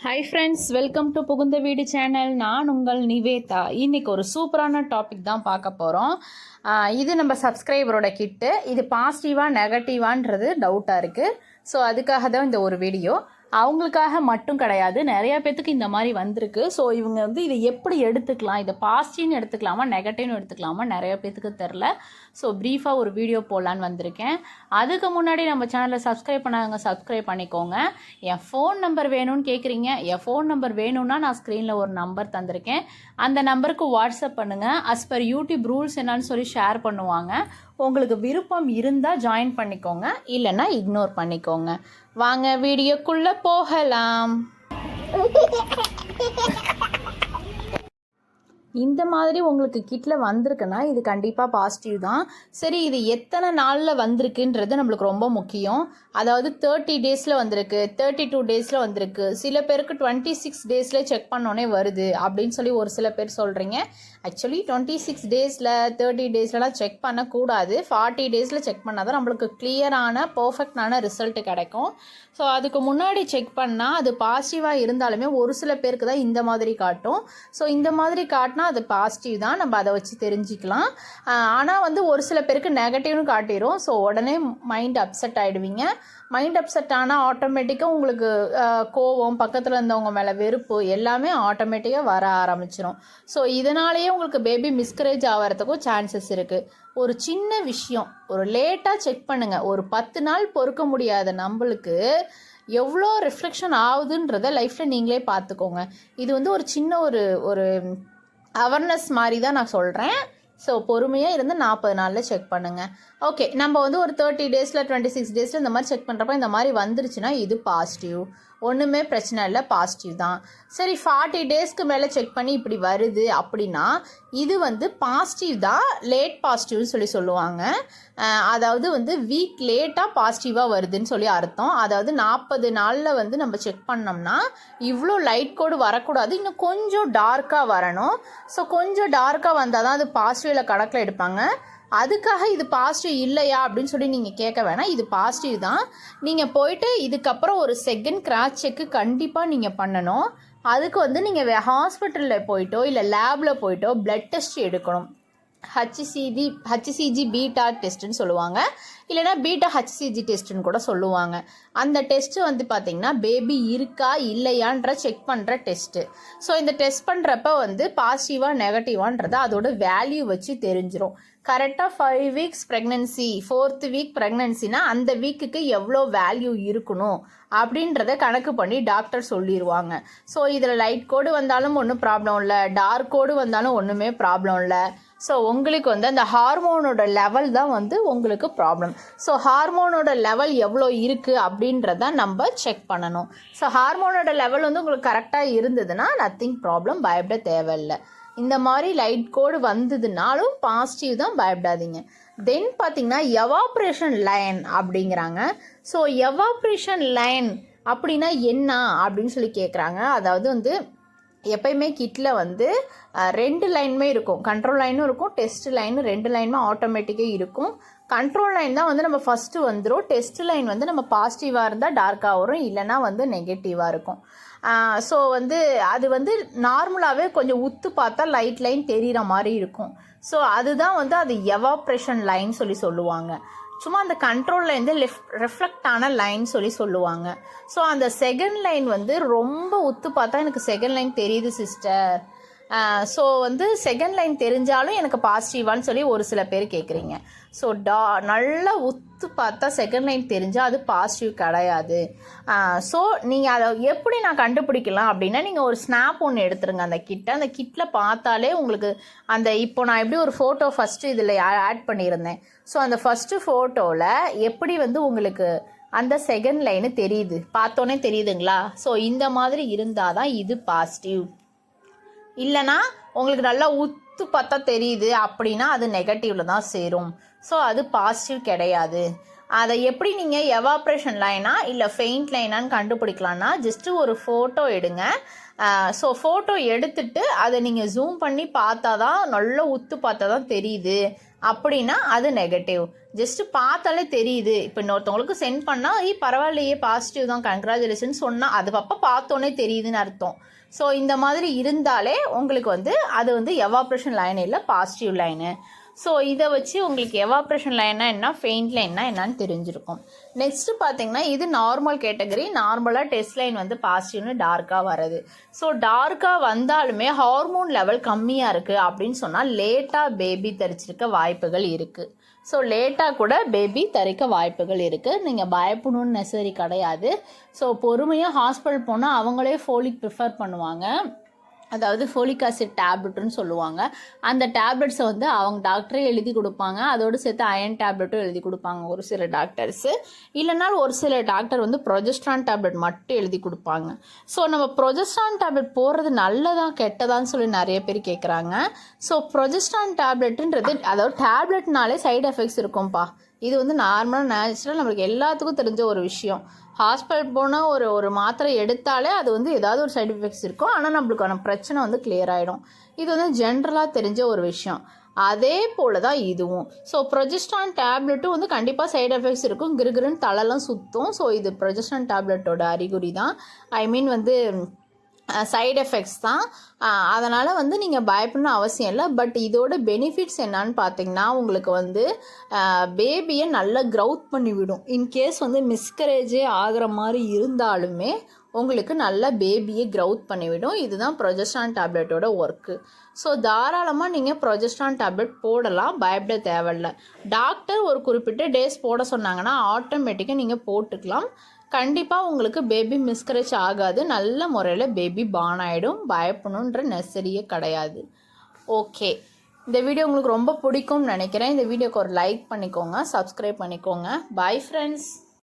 Hi friends welcome to புகுந்த வீடு channel நான் உங்கள் நிவேதா. இன்றைக்கி ஒரு சூப்பரான டாபிக் தான் பார்க்க போகிறோம் இது நம்ம சப்ஸ்கிரைபரோட கிட்டு இது பாசிட்டிவாக நெகட்டிவான்றது டவுட்டாக இருக்குது ஸோ அதுக்காக தான் இந்த ஒரு வீடியோ அவங்களுக்காக மட்டும் கிடையாது. நிறைய பேத்துக்கு இந்த மாதிரி வந்திருக்கு. ஸோ இவங்க வந்து இதை எப்படி எடுத்துக்கலாம்? இதை பாசிட்டிவ்னு எடுத்துக்கலாமா? நெகட்டிவ்னு எடுத்துக்கலாமா? நிறைய பேத்துக்கு தெரில. ஸோ ப்ரீஃபாக ஒரு வீடியோ போடலான்னு வந்திருக்கேன். அதுக்கு முன்னாடி நம்ம சேனலை சப்ஸ்கிரைப் பண்ணாங்க சப்ஸ்கிரைப் பண்ணிக்கோங்க. என் ஃபோன் நம்பர் வேணும்னு கேட்குறீங்க என் ஃபோன் நம்பர் வேணும்னா நான் ஸ்க்ரீனில் ஒரு நம்பர் தந்திருக்கேன். அந்த நம்பருக்கு வாட்ஸ்அப் பண்ணுங்கள் அஸ் பர் யூடியூப் ரூல்ஸ் என்னன்னு சொல்லி ஷேர் பண்ணுவாங்க. உங்களுக்கு விருப்பம் இருந்தால் ஜாயின் பண்ணிக்கோங்க இல்லைன்னா இக்னோர் பண்ணிக்கோங்க. வாங்க வீடியோக்குள்ளே போகலாம். இந்த மாதிரி உங்களுக்கு கிட்டில் வந்திருக்குன்னா இது கண்டிப்பாக பாசிட்டிவ் தான். சரி இது எத்தனை நாளில் வந்திருக்குன்றது நம்மளுக்கு ரொம்ப முக்கியம். அதாவது தேர்ட்டி டேஸில் வந்திருக்கு தேர்ட்டி டூ டேஸில் வந்திருக்கு. சில பேருக்கு டுவெண்ட்டி சிக்ஸ் டேஸில் செக் பண்ணோன்னே வருது அப்படின்னு சொல்லி ஒரு சில பேர் சொல்கிறீங்க ஆக்சுவலி டுவெண்ட்டி சிக்ஸ் டேஸில் தேர்ட்டி டேஸ்லலாம் செக் பண்ணக்கூடாது. ஃபார்ட்டி டேஸில் செக் பண்ணால் தான் நம்மளுக்கு கிளியரான பர்ஃபெக்டான ரிசல்ட் கிடைக்கும். ஸோ அதுக்கு முன்னாடி செக் பண்ணால் அது பாசிட்டிவாக இருந்தாலுமே ஒரு சில பேருக்கு தான் இந்த மாதிரி காட்டும். ஸோ இந்த மாதிரி காட்டினா அது பாசிட்டிவ் தான். நம்ம அதை வச்சு தெரிஞ்சுக்கலாம். ஆனால் வந்து ஒரு சில பேருக்கு நெகட்டிவ்னு காட்டிடும் ஸோ உடனே மைண்ட் அப்செட் ஆகிடுவீங்க மைண்ட் அப்செட் ஆனால் ஆட்டோமேட்டிக்காக உங்களுக்கு கோவம் பக்கத்தில் இருந்தவங்க மேலே வெறுப்பு எல்லாமே ஆட்டோமேட்டிக்காக வர ஆரம்பிச்சிடும் ஸோ இதனாலேயே உங்களுக்கு பேபி மிஸ்கரேஜ் ஆகிறதுக்கும் சான்சஸ் இருக்குது ஒரு சின்ன விஷயம் ஒரு லேட்டாக செக் பண்ணுங்கள் ஒரு பத்து நாள் பொறுக்க முடியாத நம்மளுக்கு எவ்வளோ ரிஃப்ளெக்ஷன் ஆகுதுன்றத லைஃப்பில் நீங்களே பார்த்துக்கோங்க. இது வந்து ஒரு சின்ன ஒரு ஒரு அவேர்னஸ் மாதிரி தான் நான் சொல்கிறேன் ஸோ பொறுமையாக இருந்து நாற்பது நாளில் செக் பண்ணுங்கள் ஓகே நம்ம வந்து ஒரு தேர்ட்டி டேஸில் டுவெண்ட்டி சிக்ஸ் டேஸில் இந்த மாதிரி செக் பண்ணுறப்ப இந்த மாதிரி வந்துருச்சுன்னா இது பாசிட்டிவ் ஒன்றுமே பிரச்சனை இல்லை பாசிட்டிவ் தான். சரி ஃபார்ட்டி டேஸ்க்கு மேலே செக் பண்ணி இப்படி வருது அப்படின்னா இது வந்து பாசிட்டிவ் தான் லேட் பாசிட்டிவ்னு சொல்லி சொல்லுவாங்க. அதாவது வந்து வீக் லேட்டாக பாசிட்டிவாக வருதுன்னு சொல்லி அர்த்தம். அதாவது நாற்பது நாளில் வந்து நம்ம செக் பண்ணோம்னா இவ்வளோ லைட் கோடு வரக்கூடாது. இன்னும் கொஞ்சம் டார்க்காக வரணும். ஸோ கொஞ்சம் டார்க்காக வந்தால் தான் அது பாசிட்டிவில் கணக்கில் எடுப்பாங்க. அதுக்காக இது பாசிட்டிவ் இல்லையா அப்படின்னு சொல்லி நீங்கள் கேட்க வேணாம். இது பாசிட்டிவ் தான். நீங்கள் போயிட்டு இதுக்கப்புறம் ஒரு செகண்ட் கிராச் செக்கு கண்டிப்பாக நீங்கள் பண்ணணும். அதுக்கு வந்து நீங்கள் ஹாஸ்பிட்டலில் போயிட்டோ இல்லை லேபில் போயிட்டோ பிளட் டெஸ்ட் எடுக்கணும். ஹச்சிசிஜி ஹச்சிசிஜி பீட்டா டெஸ்ட்டுன்னு சொல்லுவாங்க. இல்லைன்னா பீட்டா ஹச்சிசிஜி டெஸ்ட்டுன்னு கூட சொல்லுவாங்க. அந்த டெஸ்ட்டு வந்து பார்த்திங்கன்னா பேபி இருக்கா இல்லையான்ற செக் பண்ணுற டெஸ்ட்டு ஸோ இந்த டெஸ்ட் பண்ணுறப்ப வந்து பாசிட்டிவாக நெகட்டிவான்றத அதோட வேல்யூ வச்சு தெரிஞ்சிடும் கரெக்டாக five weeks pregnancy fourth week ப்ரெக்னென்சினா அந்த வீக்குக்கு எவ்வளோ வேல்யூ இருக்கணும் அப்படின்றத கணக்கு பண்ணி டாக்டர் சொல்லிடுவாங்க ஸோ இதில் லைட் கோடு வந்தாலும் ஒன்றும் ப்ராப்ளம் இல்லை. டார்க் கோடு வந்தாலும் ஒன்றுமே ப்ராப்ளம் இல்லை. ஸோ உங்களுக்கு வந்து அந்த ஹார்மோனோட லெவல் தான் வந்து உங்களுக்கு ப்ராப்ளம் ஸோ ஹார்மோனோட லெவல் எவ்வளோ இருக்குது அப்படின்றத நம்ம செக் பண்ணணும். ஸோ ஹார்மோனோட லெவல் வந்து உங்களுக்கு கரெக்டாக இருந்ததுன்னா நத்திங் ப்ராப்ளம் பயப்பட தேவையில்லை. இந்த மாதிரி லைட் கோடு வந்ததுனாலும் பாசிட்டிவ் தான் பயப்படாதீங்க. தென் பார்த்தீங்கன்னா எவாப்ரேஷன் லைன் அப்படிங்கிறாங்க. ஸோ எவாப்ரேஷன் லைன் அப்படின்னா என்ன அப்படின்னு சொல்லி கேட்குறாங்க அதாவது வந்து எப்பயுமே கிட்டில் வந்து ரெண்டு லைனுமே இருக்கும். கண்ட்ரோல் லைனும் இருக்கும் டெஸ்ட் லைனும் ரெண்டு லைனுமே ஆட்டோமேட்டிக்காக இருக்கும். கண்ட்ரோல் லைன் தான் வந்து நம்ம ஃபஸ்ட்டு வந்துடும் டெஸ்ட் லைன் வந்து நம்ம பாசிட்டிவாக இருந்தால் டார்க்காக வரும் இல்லைன்னா வந்து நெகட்டிவாக இருக்கும். ஸோ வந்து அது வந்து நார்மலாகவே கொஞ்சம் உத்து பார்த்தா லைட் லைன் தெரிகிற மாதிரி இருக்கும். ஸோ அதுதான் வந்து அது எவாப்ரேஷன் லைன் சொல்லி சொல்லுவாங்க. சும்மா அந்த கண்ட்ரோல்லேருந்து லெஃப்ட் ரெஃப்ளெக்ட் ஆன லைன் சொல்லி சொல்லுவாங்க. ஸோ அந்த செகண்ட் லைன் வந்து ரொம்ப உத்து பார்த்தா எனக்கு செகண்ட் லைன் தெரியுது சிஸ்டர் ஸோ வந்து செகண்ட் லைன் தெரிஞ்சாலும் எனக்கு பாசிட்டிவான்னு சொல்லி ஒரு சில பேர் கேட்குறீங்க ஸோ டா நல்லா உத்து பார்த்தா செகண்ட் லைன் தெரிஞ்சால் அது பாசிட்டிவ் கிடையாது. ஸோ நீங்கள் அதை எப்படி நான் கண்டுபிடிக்கலாம் அப்படின்னா நீங்கள் ஒரு ஸ்னாப் ஒன்று எடுத்துருங்க அந்த கிட்ட அந்த கிட்டில் பார்த்தாலே உங்களுக்கு அந்த இப்போ நான் எப்படி ஒரு ஃபோட்டோ ஃபஸ்ட்டு இதில் ஆட் பண்ணியிருந்தேன். ஸோ அந்த ஃபஸ்ட்டு ஃபோட்டோவில் எப்படி வந்து உங்களுக்கு அந்த செகண்ட் லைனு தெரியுது? பார்த்தோன்னே தெரியுதுங்களா? ஸோ இந்த மாதிரி இருந்தால் தான் இது பாசிட்டிவ் இல்லைனா உங்களுக்கு நல்லா உத்து பார்த்தா தெரியுது அப்படின்னா அது நெகட்டிவ்ல தான் சேரும். ஸோ அது பாசிட்டிவ் கிடையாது. அதை எப்படி நீங்கள் எவாப்ரேஷன் லைனா இல்லை ஃபெயிண்ட் லைனான்னு கண்டுபிடிக்கலான்னா ஜஸ்ட்டு ஒரு ஃபோட்டோ எடுங்க. ஸோ ஃபோட்டோ எடுத்துட்டு அதை நீங்கள் ஜூம் பண்ணி பார்த்தா தான் நல்லா உத்து பார்த்தா தான் தெரியுது. அப்படின்னா அது நெகட்டிவ் ஜஸ்ட்டு பார்த்தாலே தெரியுது. இப்போ இன்னொருத்தவங்களுக்கு சென்ட் பண்ணால் ஈ பரவாயில்லையே பாசிட்டிவ் தான் கங்க்ராச்சுலேஷன் சொன்னால் அது அப்போ பார்த்தோன்னே தெரியுதுன்னு அர்த்தம். ஸோ இந்த மாதிரி இருந்தாலே உங்களுக்கு வந்து அது வந்து எவாப்ரேஷன் லைன் இல்லை பாசிட்டிவ் லைனு ஸோ இதை வச்சு உங்களுக்கு எவாப்ரேஷன் லைன்னா என்ன ஃபெயிண்ட் லைன்னா என்னன்னு தெரிஞ்சிருக்கும். நெக்ஸ்ட்டு பார்த்தீங்கன்னா இது நார்மல் கேட்டகரி நார்மலாக டெஸ்ட் லைன் வந்து பாசிட்டிவ்னு டார்க்காக வருது ஸோ டார்க்காக வந்தாலுமே ஹார்மோன் லெவல் கம்மியாக இருக்குது அப்படின்னு சொன்னால் லேட்டாக பேபி தரிச்சிருக்க வாய்ப்புகள் இருக்குது ஸோ லேட்டாக கூட பேபி தரிக்க வாய்ப்புகள் இருக்குது நீங்கள் பயப்படணும்னு நெசரி கிடையாது. ஸோ பொறுமையாக ஹாஸ்பிட்டல் போனால் அவங்களே ஃபோலிக் ப்ரிஃபர் பண்ணுவாங்க. அதாவது ஃபோலிக் ஆசிட் டேப்லெட்டுன்னு சொல்லுவாங்க. அந்த டேப்லெட்ஸை வந்து அவங்க டாக்டரே எழுதி கொடுப்பாங்க. அதோடு சேர்த்து அயன் டேப்லெட்டும் எழுதி கொடுப்பாங்க ஒரு சில டாக்டர்ஸு இல்லைனாலும் ஒரு சில டாக்டர் வந்து ப்ரொஜெஸ்ட்ரான் டேப்லெட் மட்டும் எழுதி கொடுப்பாங்க. ஸோ நம்ம ப்ரொஜெஸ்ட்ரான் டேப்லெட் போடுறது நல்லதா கெட்டதான்னு சொல்லி நிறைய பேர் கேட்குறாங்க ஸோ ப்ரொஜெஸ்ட்ரான் டேப்லெட்டுன்றது அதாவது டேப்லெட்னாலே சைடு எஃபெக்ட்ஸ் இருக்கும்ப்பா இது வந்து நார்மலாக நேச்சுரல் நம்மளுக்கு எல்லாத்துக்கும் தெரிஞ்ச ஒரு விஷயம். ஹாஸ்பிட்டல் போனால் ஒரு ஒரு மாத்திரை எடுத்தாலே அது வந்து ஏதாவது ஒரு சைட் எஃபெக்ட்ஸ் இருக்கும். ஆனால் நம்மளுக்கான பிரச்சனை வந்து கிளியர் ஆகிடும் இது வந்து ஜென்ரலாக தெரிஞ்ச ஒரு விஷயம். அதே போல் தான் இதுவும். ஸோ ப்ரொஜெஸ்டான் டேப்லெட்டும் வந்து கண்டிப்பாக சைடு எஃபெக்ட்ஸ் இருக்கும். கிருகிருன்னு தலைலாம் சுற்றும் ஸோ இது ப்ரொஜெஸ்டான் டேப்லெட்டோட அறிகுறி தான் ஐ மீன் வந்து சைடு எஃபெக்ட்ஸ் தான். அதனால் வந்து நீங்கள் பயப்படணும் அவசியம் இல்லை. பட் இதோட பெனிஃபிட்ஸ் என்னன்னு பார்த்தீங்கன்னா உங்களுக்கு வந்து பேபியை நல்லா க்ரௌத் பண்ணிவிடும் இன்கேஸ் வந்து மிஸ்கரேஜே ஆகிற மாதிரி இருந்தாலுமே உங்களுக்கு நல்ல பேபியை க்ரௌத் பண்ணிவிடும் இதுதான் ப்ரொஜெஸ்டான் டேப்லெட்டோட ஒர்க்கு ஸோ தாராளமாக நீங்கள் ப்ரொஜெஸ்டான் டேப்லெட் போடலாம். பயப்பட தேவையில்லை. டாக்டர் ஒரு குறிப்பிட்ட டேஸ் போட சொன்னாங்கன்னா ஆட்டோமேட்டிக்காக நீங்கள் போட்டுக்கலாம். கண்டிப்பாக உங்களுக்கு பேபி மிஸ்கரேஜ் ஆகாது. நல்ல முறையில் பேபி பான் ஆகிடும் பயப்படணுன்ற நெசரியே கிடையாது. ஓகே இந்த வீடியோ உங்களுக்கு ரொம்ப பிடிக்கும்னு நினைக்கிறேன். இந்த வீடியோக்கு ஒரு லைக் பண்ணிக்கோங்க. சப்ஸ்கிரைப் பண்ணிக்கோங்க. Bye friends